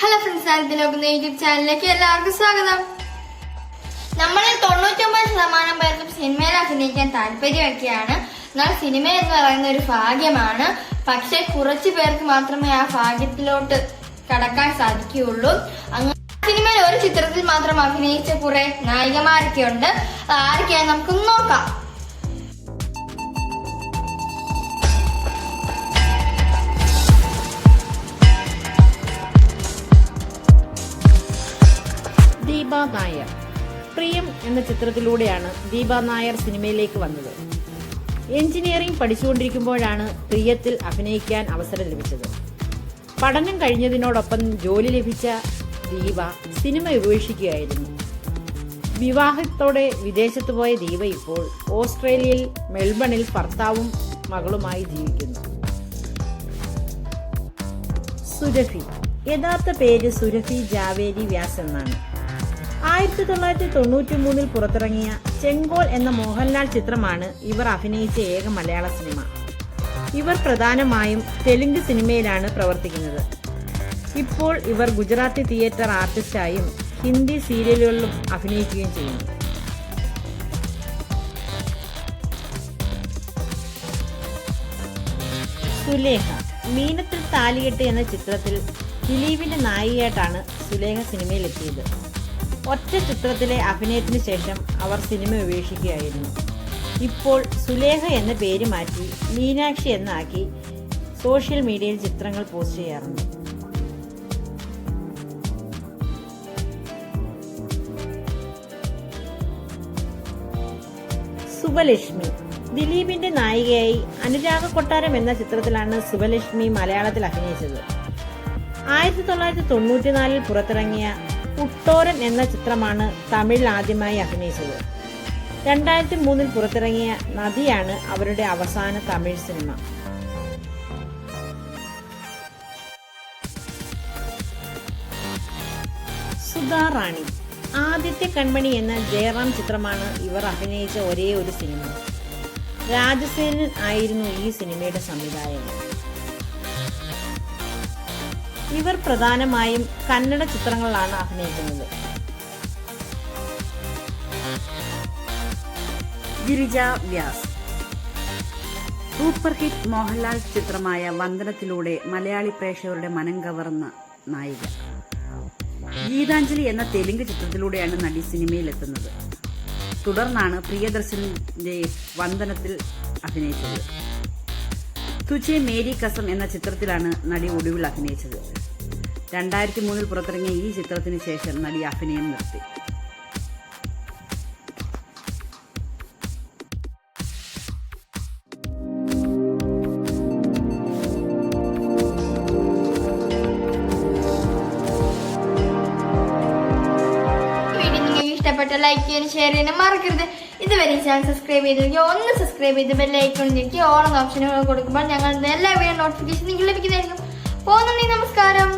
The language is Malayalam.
ഹലോ ഫ്രണ്ട്സ് ആദ്യത്തിലോക്കുന്ന യൂട്യൂബ് ചാനലിലേക്ക് എല്ലാവർക്കും സ്വാഗതം. നമ്മളിൽ തൊണ്ണൂറ്റൊമ്പത് ശതമാനം പേർക്കും സിനിമയിൽ അഭിനയിക്കാൻ താല്പര്യമൊക്കെയാണ് എന്നാൽ സിനിമ എന്ന് പറയുന്ന ഒരു ഭാഗ്യമാണ്. പക്ഷെ കുറച്ചു പേർക്ക് മാത്രമേ ആ ഭാഗ്യത്തിലോട്ട് കടക്കാൻ സാധിക്കുകയുള്ളൂ. അങ്ങനെ സിനിമയിൽ ഒരു ചിത്രത്തിൽ മാത്രം അഭിനയിച്ച കുറെ നായികമാരൊക്കെ ഉണ്ട് ആരൊക്കെയാണ് നമുക്കൊന്ന് നോക്കാം. ദീപ നായർ. പ്രിയം എന്ന ചിത്രത്തിലൂടെയാണ് ദീപ നായർ സിനിമയിലേക്ക് വന്നത്. എഞ്ചിനീയറിംഗ് പഠിച്ചുകൊണ്ടിരിക്കുമ്പോഴാണ് പ്രിയത്തിൽ അഭിനയിക്കാൻ അവസരം ലഭിച്ചത്. പഠനം കഴിഞ്ഞതിനോടൊപ്പം ജോലി ലഭിച്ച ദീപ സിനിമ ഉപേക്ഷിക്കുകയായിരുന്നു വിവാഹത്തോടെ വിദേശത്ത് പോയ ദീപ ഇപ്പോൾ ഓസ്ട്രേലിയയിൽ മെൽബണിൽ ഭർത്താവും മകളുമായി ജീവിക്കുന്നു. സുരഭി. യഥാർത്ഥ പേര് സുരഭി ജാവേരി വ്യാസ് എന്നാണ്. ആയിരത്തി തൊള്ളായിരത്തി തൊണ്ണൂറ്റി മൂന്നിൽ പുറത്തിറങ്ങിയ ചെങ്കോൽ എന്ന മോഹൻലാൽ ചിത്രമാണ് ഇവർ അഭിനയിച്ച ഏക മലയാള സിനിമ. ഇവർ പ്രധാനമായും തെലുങ്ക് സിനിമയിലാണ് പ്രവർത്തിക്കുന്നത്. ഇപ്പോൾ ഇവർ ഗുജറാത്തി തിയേറ്റർ ആർട്ടിസ്റ്റായും ഹിന്ദി സീരിയലുകളിലും അഭിനയിക്കുകയും ചെയ്യുന്നു. സുലേഖ മീനത്തിൽ താലികെട്ട് എന്ന ചിത്രത്തിൽ ദിലീപിന്റെ നായികയായിട്ടാണ് സുലേഖ സിനിമയിലെത്തിയത്. ഒറ്റ ചിത്രത്തിലെ അഭിനയത്തിന് ശേഷം അവർ സിനിമ ഉപേക്ഷിക്കുകയായിരുന്നു. ഇപ്പോൾ സുലേഖ എന്ന പേര് മാറ്റി മീനാക്ഷി എന്നാക്കി സോഷ്യൽ മീഡിയയിൽ ചിത്രങ്ങൾ പോസ്റ്റ് ചെയ്യാറുണ്ട്. സുബലക്ഷ്മി. ദിലീപിന്റെ നായികയായി അനുരാഗ കൊട്ടാരം എന്ന ചിത്രത്തിലാണ് സുബലക്ഷ്മി മലയാളത്തിൽ അഭിനയിച്ചത്. ആയിരത്തി തൊള്ളായിരത്തി തൊണ്ണൂറ്റിനാലിൽ പുറത്തിറങ്ങിയ കുട്ടോരൻ എന്ന ചിത്രമാണ് തമിഴിൽ ആദ്യമായി അഭിനയിച്ചത്. രണ്ടായിരത്തി മൂന്നിൽ പുറത്തിറങ്ങിയ നദിയാണ് അവരുടെ അവസാന തമിഴ് സിനിമ. സുധാ റാണി ആദിത്യ കൺമണി എന്ന ജയറാം ചിത്രമാണ് ഇവർ അഭിനയിച്ച ഒരേ ഒരു സിനിമ. രാജസേനൻ ആയിരുന്നു ഈ സിനിമയുടെ സംവിധായകൻ. ഇവർ പ്രധാനമായും കന്നഡ ചിത്രങ്ങളിലാണ് അഭിനയിക്കുന്നത്. ഗിരിജ വ്യാസ്. സൂപ്പർ ഹിറ്റ് മോഹൻലാൽ ചിത്രമായ വന്ദനത്തിലൂടെ മലയാളി പ്രേക്ഷകരുടെ മനം കവർന്ന നായിക. ഗീതാഞ്ജലി എന്ന തെലുങ്ക് ചിത്രത്തിലൂടെയാണ് നടി സിനിമയിലെത്തുന്നത്. തുടർന്നാണ് പ്രിയദർശന്റെ വന്ദനത്തിൽ അഭിനയിച്ചത്. തുജെ മേരി കസം എന്ന ചിത്രത്തിലാണ് നടി ഒടുവിൽ അഭിനയിച്ചത്. രണ്ടായിരത്തി മൂന്നിൽ പുറത്തിറങ്ങിയ ഈ ചിത്രത്തിന് ശേഷം നടി അഭിനയം നിർത്തി. ഇഷ്ടപ്പെട്ട ലൈക്ക് ചെയ്യാനും ഷെയർ ചെയ്യാനും മറക്കരുത്. ഇതുവരെ ഈ ചാനൽ സബ്സ്ക്രൈബ് ചെയ്തിരിക്കുക ഒന്ന് സബ്സ്ക്രൈബ് ചെയ്ത് ബെല്ലൈക്കൺ ഞെക്കി ഓണം ഓപ്ഷനുകൾ കൊടുക്കുമ്പോൾ ഞങ്ങളുടെ എല്ലാ വീഡിയോ നോട്ടിഫിക്കേഷൻ നിങ്ങൾക്ക് ലഭിക്കുന്നതായിരിക്കും. പോകുന്നുണ്ടെങ്കിൽ നമസ്കാരം.